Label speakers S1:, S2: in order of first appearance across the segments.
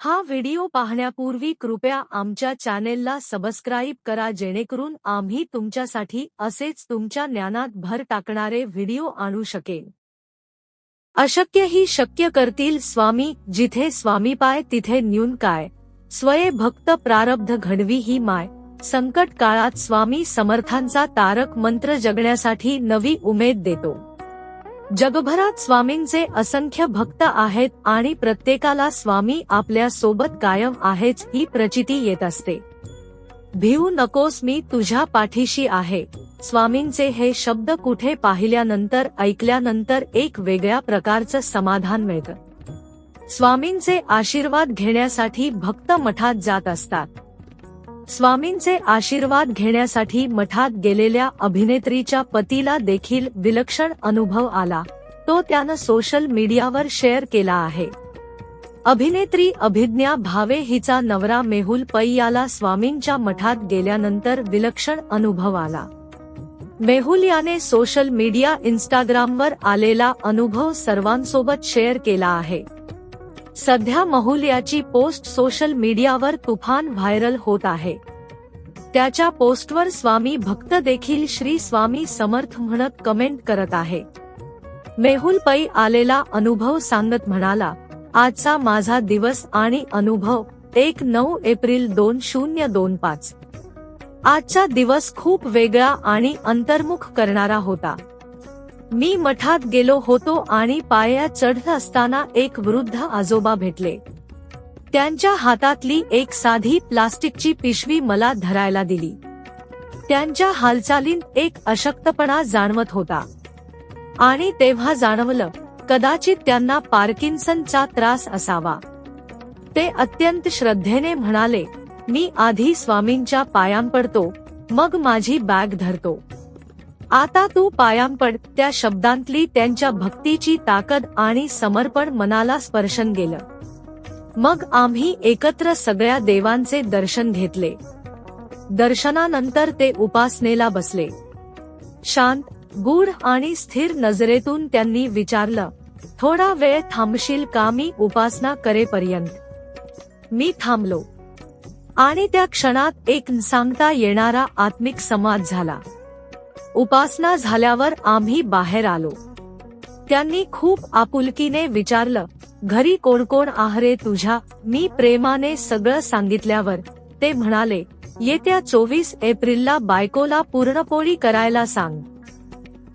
S1: हा व्हिडिओ पाहण्यापूर्वी कृपया आमच्या चॅनेलला सबस्क्राईब करा जेणेकरून आम्ही तुमच्यासाठी असेच तुमच्या ज्ञानात भर टाकणारे व्हिडिओ आणू शकेन. अशक्य ही शक्य करतील स्वामी जिथे स्वामी पाय तिथे न्यून काय. स्वये भक्त प्रारब्ध घडवी ही माय. संकट काळात स्वामी समर्थांचा तारक मंत्र जगण्यासाठी नवी उमेद देतो. जगभरात स्वामींचे असंख्य भक्त आहेत आणि प्रत्येकाला स्वामी आपल्यासोबत कायम आहेच ही प्रचिती येत असते. भिवू नकोस मी तुझ्या पाठीशी आहे. स्वामींचे हे शब्द कुठे पाहिल्यानंतर ऐकल्यानंतर एक वेगळ्या प्रकारचं समाधान मिळतं. स्वामींचे आशीर्वाद घेण्यासाठी भक्त मठात जात असतात. स्वामींचे आशीर्वाद घेण्यासाठी मठात गेलेल्या अभिनेत्रीच्या पतीला देखील विलक्षण अनुभव आला. तो त्यानं सोशल मीडियावर शेअर केला आहे. अभिनेत्री अभिज्ञा भावे हिचा नवरा मेहुल पै याला स्वामींच्या मठात गेल्यानंतर विलक्षण अनुभव आला. मेहुल याने सोशल मीडिया इंस्टाग्रामवर आलेला अनुभव सर्वांसोबत शेअर केला आहे. सध्या महुल याची पोस्ट सोशल मीडियावर तुफान व्हायरल होत आहे. त्याच्या पोस्टवर स्वामी भक्त देखील श्री स्वामी समर्थ म्हणत कमेंट करत आहे. मेहुल पै आलेला अनुभव सांगत म्हणाला आजचा माझा दिवस आणि अनुभव एक नऊ एप्रिल दोन शून्य दोन पाच. आजचा दिवस खूप वेगळा आणि अंतर्मुख करणारा होता. मी मठात गेलो होतो आणि पाया चढत असताना एक वृद्ध आजोबा भेटले. त्यांच्या हातातली एक साधी प्लास्टिकची पिशवी मला धरायला दिली. त्यांच्या हालचालींत एक अशक्तपणा जाणवत होता. आणि तेव्हा जाणवलं कदाचित त्यांना पार्किन्सनचा त्रास असावा. ते अत्यंत श्रद्धेने म्हणाले मी आधी स्वामींच्या पायां पडतो मग माझी बॅग धरतो. आता तू पायांपड त्या शब्दांतली त्यांच्या भक्तीची ताकद आणि समर्पण मनाला स्पर्शन गेलं. मग आम्ही एकत्र सगळ्या देवांचे दर्शन घेतले. दर्शनानंतर ते उपासनेला बसले. शांत गूढ आणि स्थिर नजरेतून त्यांनी विचारलं थोडा वेळ थांबशील का? मी उपासना करेपर्यंत. मी थांबलो. आणि त्या क्षणात एक सांगता येणारा आत्मिक संवाद झाला. उपासना झाल्यावर आम्ही बाहेर आलो. त्यांनी खूप आपुलकीने विचारलं घरी कोण कोण आहरे तुझ्या? मी प्रेमाने सगळं सांगितल्यावर. ते म्हणाले येत्या चोवीस एप्रिलला बायकोला पूर्णपोळी करायला सांग.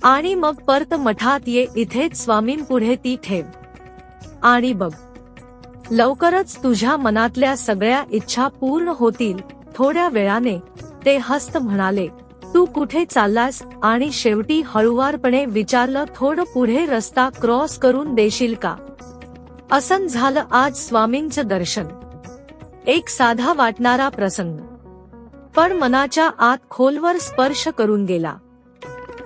S1: आणि मग परत मठात ये इथेच स्वामींपुढे ती ठेव. आणि बघ. लवकरच तुझ्या मनातल्या सगळ्या इच्छा पूर्ण होतील. थोड्या वेळाने ते हस्त म्हणाले तू कुठे चाललास? आणि शेवटी हळुवारपणे विचारलं थोडं पुढे रस्ता क्रॉस करून देशील का? असं झालं आज स्वामींचं दर्शन. एक साधा वाटणारा प्रसंग. पण मनाच्या आत खोलवर स्पर्श करून गेला.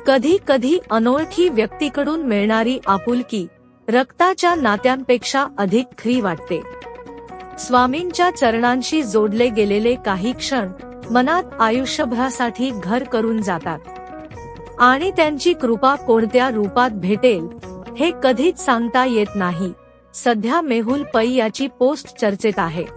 S1: कधी कधी अनोळखी व्यक्तीकडून मिळणारी आपुलकी रक्ताच्या नात्यांपेक्षा अधिक खरी वाटते. स्वामींच्या चरणांशी जोडले गेलेले काही क्षण मनात आयुष्यभरासाठी घर करून जातात. आणि त्यांची कृपा कोणत्या रूपात भेटेल हे कधीच सांगता येत नाही. सध्या मेहुल पै याची पोस्ट चर्चेत आहे.